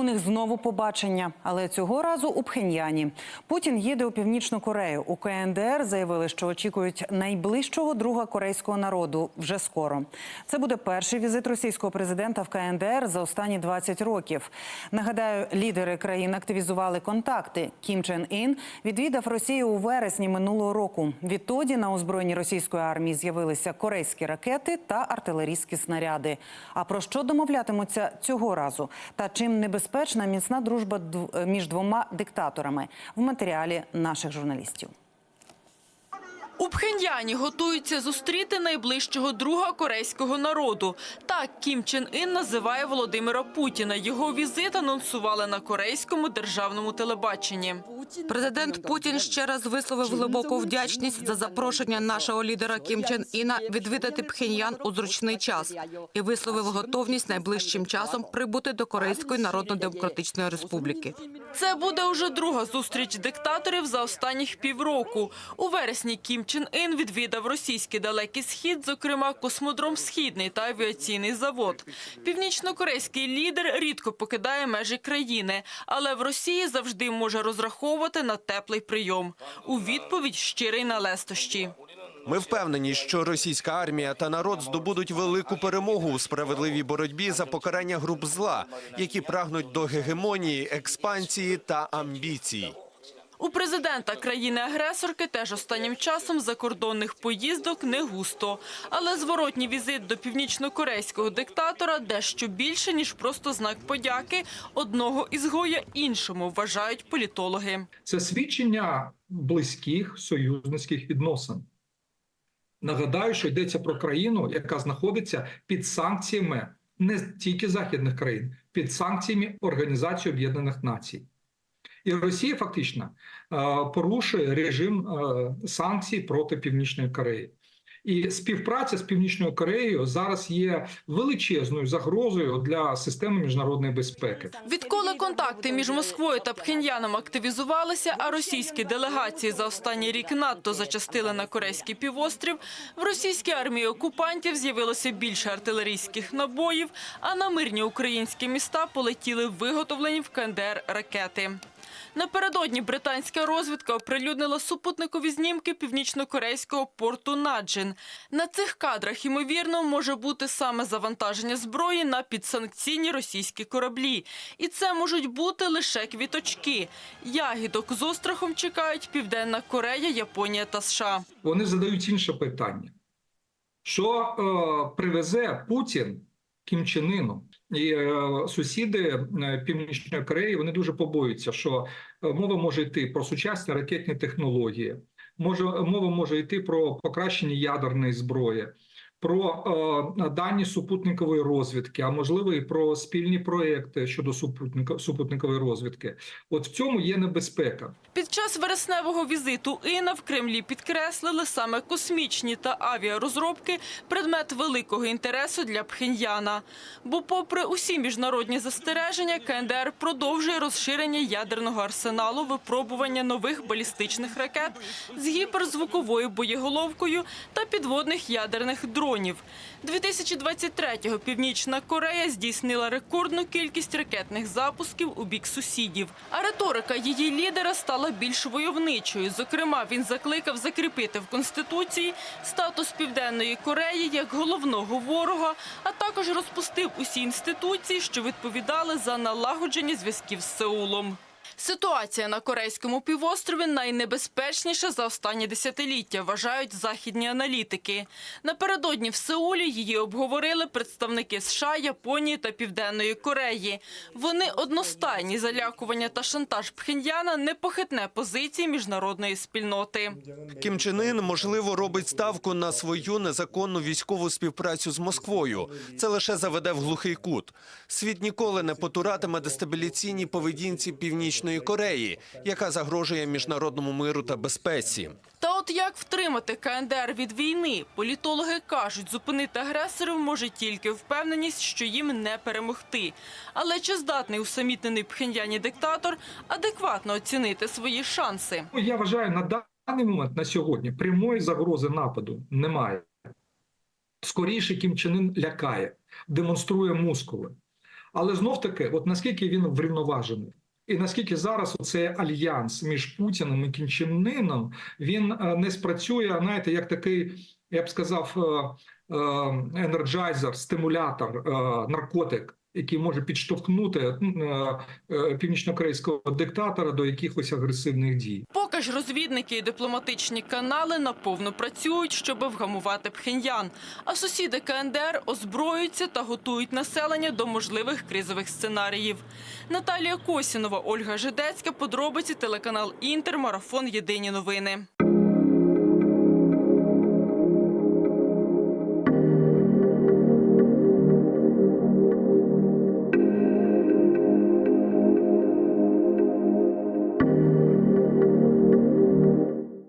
У них знову побачення, але цього разу у Пхеньяні. Путін їде у північну Корею. У КНДР заявили, що очікують найближчого друга корейського народу вже скоро. Це буде перший візит російського президента в КНДР за останні 20 років. Нагадаю, лідери країн активізували контакти. Кім Чен Ін відвідав Росію у вересні минулого року. Відтоді на озброєнні російської армії з'явилися корейські ракети та артилерійські снаряди. А про що домовлятимуться цього разу? Та чим небезпечна міцна дружба між двома диктаторами в матеріалі наших журналістів. У Пхеньяні готуються зустріти найближчого друга корейського народу. Так Кім Чен Ін називає Володимира Путіна. Його візит анонсували на корейському державному телебаченні. Президент Путін ще раз висловив глибоку вдячність за запрошення нашого лідера Кім Чен Іна відвідати Пхеньян у зручний час і висловив готовність найближчим часом прибути до Корейської Народно-Демократичної Республіки. Це буде уже друга зустріч диктаторів за останніх півроку. У вересні Кім Чен Ін відвідав російський далекий схід, зокрема космодром Східний та авіаційний завод. Північно-корейський лідер рідко покидає межі країни, але в Росії завжди може розраховувати на теплий прийом. У відповідь щирий на лестощі. Ми впевнені, що російська армія та народ здобудуть велику перемогу у справедливій боротьбі за покарання груп зла, які прагнуть до гегемонії, експансії та амбіцій. У президента країни-агресорки теж останнім часом закордонних поїздок не густо. Але зворотній візит до північно-корейського диктатора дещо більше, ніж просто знак подяки одного ізгоя іншому, вважають політологи. це свідчення близьких союзницьких відносин. Нагадаю, що йдеться про країну, яка знаходиться під санкціями не тільки західних країн, під санкціями Організації Об'єднаних Націй. І Росія фактично е, порушує режим е, санкцій проти Північної Кореї. І співпраця з Північною Кореєю зараз є величезною загрозою для системи міжнародної безпеки. Відколи контакти між Москвою та Пхеньяном активізувалися, а російські делегації за останній рік надто зачастили на корейський півострів, в російській армії окупантів з'явилося більше артилерійських набоїв, а на мирні українські міста полетіли виготовлені в КНДР ракети. Напередодні британська розвідка оприлюднила супутникові знімки північно-корейського порту Наджин. На цих кадрах, ймовірно, може бути саме завантаження зброї на підсанкційні російські кораблі. І це можуть бути лише квіточки. Ягідок з острахом чекають Південна Корея, Японія та США. вони задають інше питання: що е, привезе Путін Кім Чен? І е, сусіди е, Північної Кореї вони дуже побоюються, що е, мова може йти про сучасні ракетні технології, може мова може йти про покращення ядерної зброї. Про е, дані супутникової розвідки, а можливо і про спільні проекти щодо супутника, супутникової розвідки. От в цьому є небезпека. Під час вересневого візиту Іна в Кремлі підкреслили саме космічні та авіарозробки – предмет великого інтересу для Пхеньяна. Бо попри усі міжнародні застереження, КНДР продовжує розширення ядерного арсеналу випробування нових балістичних ракет з гіперзвуковою боєголовкою та підводних ядерних дронів. 2023-го Північна Корея здійснила рекордну кількість ракетних запусків у бік сусідів. А риторика її лідера стала більш войовничою. Зокрема, він закликав закріпити в Конституції статус Південної Кореї як головного ворога, а також розпустив усі інституції, що відповідали за налагодження зв'язків з Сеулом. Ситуація на Корейському півострові найнебезпечніша за останні десятиліття, вважають західні аналітики. Напередодні в Сеулі її обговорили представники США, Японії та Південної Кореї. Вони одностайні залякування та шантаж Пхеньяна не похитне позиції міжнародної спільноти. Кім Чен Ін, можливо, робить ставку на свою незаконну військову співпрацю з Москвою. Це лише заведе в глухий кут. Світ ніколи не потуратиме дестабіляційній поведінці Північної Кореї, яка загрожує міжнародному миру та безпеці. Та от як втримати КНДР від війни? Політологи кажуть, зупинити агресорів може тільки впевненість, що їм не перемогти. Але чи здатний усамітнений Пхеньяні диктатор адекватно оцінити свої шанси? Я вважаю, на даний момент на сьогодні прямої загрози нападу немає. Скоріше Кім Чен Ын лякає, демонструє мускули. Але знов таки, от наскільки він врівноважений, і наскільки зараз цей альянс між Путіним і кінчинином він е, не спрацює, знаєте, як такий, я б сказав, е, е, енерджайзер, стимулятор, наркотик, який може підштовхнути е, е, північнокорейського диктатора до якихось агресивних дій. Поки ж розвідники і дипломатичні канали наповно працюють, щоб вгамувати Пхеньян. А сусіди КНДР озброюються та готують населення до можливих кризових сценаріїв. Наталія Косінова, Ольга Жидецька, подробиці телеканал Інтер, марафон Єдині новини.